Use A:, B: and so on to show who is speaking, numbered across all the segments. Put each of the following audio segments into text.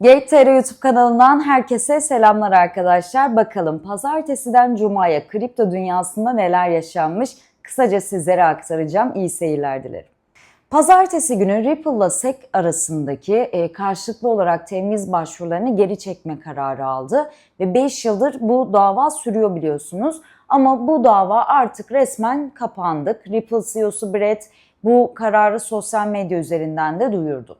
A: GateTR YouTube kanalından herkese selamlar arkadaşlar. Bakalım pazartesiden cumaya kripto dünyasında neler yaşanmış kısaca sizlere aktaracağım. İyi seyirler dilerim. Pazartesi günü Ripple ile SEC arasındaki e, karşılıklı olarak temiz başvurularını geri çekme kararı aldı. Ve 5 yıldır bu dava sürüyor biliyorsunuz. Ama bu dava artık resmen kapandık. Ripple CEO'su Brett bu kararı sosyal medya üzerinden de duyurdu.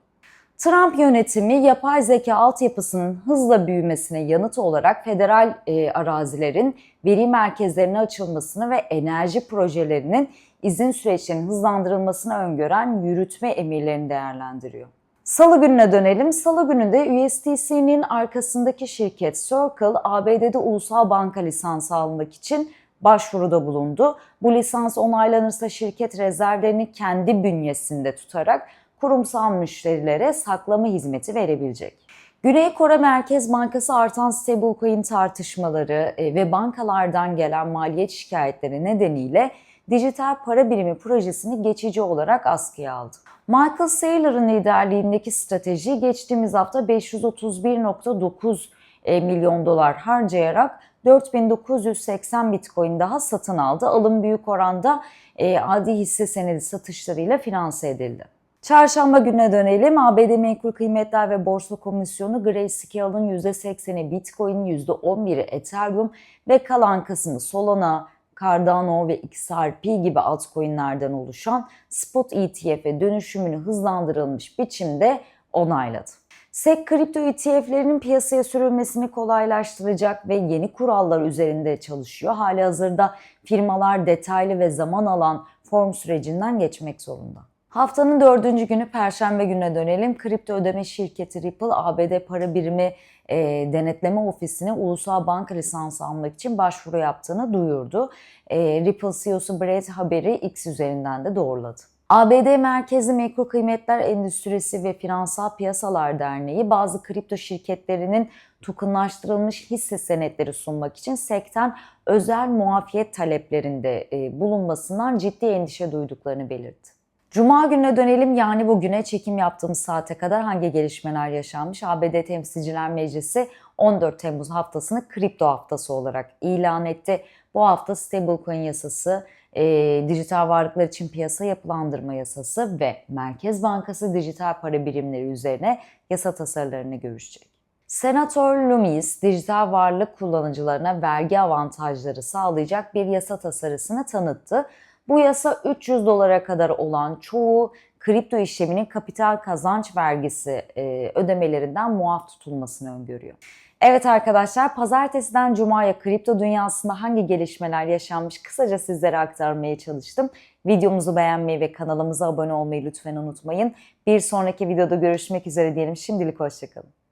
A: Trump yönetimi yapay zeka altyapısının hızla büyümesine yanıt olarak federal e, arazilerin veri merkezlerine açılmasını ve enerji projelerinin izin süreçlerinin hızlandırılmasını öngören yürütme emirlerini değerlendiriyor. Salı gününe dönelim. Salı günü de USDC'nin arkasındaki şirket Circle, ABD'de ulusal banka lisansı almak için başvuruda bulundu. Bu lisans onaylanırsa şirket rezervlerini kendi bünyesinde tutarak kurumsal müşterilere saklama hizmeti verebilecek. Güney Kore Merkez Bankası artan stablecoin tartışmaları e, ve bankalardan gelen maliyet şikayetleri nedeniyle dijital para birimi projesini geçici olarak askıya aldı. Michael Saylor'ın liderliğindeki strateji geçtiğimiz hafta 531.9 e, milyon dolar harcayarak 4980 bitcoin daha satın aldı. Alım büyük oranda e, adi hisse senedi satışlarıyla finanse edildi. Çarşamba gününe dönelim. ABD Menkul Kıymetler ve Borsa Komisyonu Grayscale'ın %80'i Bitcoin, %11'i Ethereum ve kalan kısmı Solana, Cardano ve XRP gibi altcoin'lerden oluşan spot ETF'e dönüşümünü hızlandırılmış biçimde onayladı. SEC kripto ETF'lerinin piyasaya sürülmesini kolaylaştıracak ve yeni kurallar üzerinde çalışıyor. Hali hazırda firmalar detaylı ve zaman alan form sürecinden geçmek zorunda. Haftanın dördüncü günü Perşembe gününe dönelim. Kripto ödeme şirketi Ripple ABD para birimi e, denetleme ofisine ulusal banka lisansı almak için başvuru yaptığını duyurdu. E, Ripple CEO'su Brett haberi X üzerinden de doğruladı. ABD Merkezi Mikro Kıymetler Endüstrisi ve Finansal Piyasalar Derneği bazı kripto şirketlerinin tokenlaştırılmış hisse senetleri sunmak için SEC'ten özel muafiyet taleplerinde e, bulunmasından ciddi endişe duyduklarını belirtti. Cuma gününe dönelim yani bugüne çekim yaptığımız saate kadar hangi gelişmeler yaşanmış? ABD Temsilciler Meclisi 14 Temmuz haftasını kripto haftası olarak ilan etti. Bu hafta stablecoin yasası, e, dijital varlıklar için piyasa yapılandırma yasası ve Merkez Bankası dijital para birimleri üzerine yasa tasarılarını görüşecek. Senatör Loomis, dijital varlık kullanıcılarına vergi avantajları sağlayacak bir yasa tasarısını tanıttı. Bu yasa 300 dolara kadar olan çoğu kripto işleminin kapital kazanç vergisi e, ödemelerinden muaf tutulmasını öngörüyor. Evet arkadaşlar pazartesiden cumaya kripto dünyasında hangi gelişmeler yaşanmış kısaca sizlere aktarmaya çalıştım. Videomuzu beğenmeyi ve kanalımıza abone olmayı lütfen unutmayın. Bir sonraki videoda görüşmek üzere diyelim. Şimdilik hoşçakalın.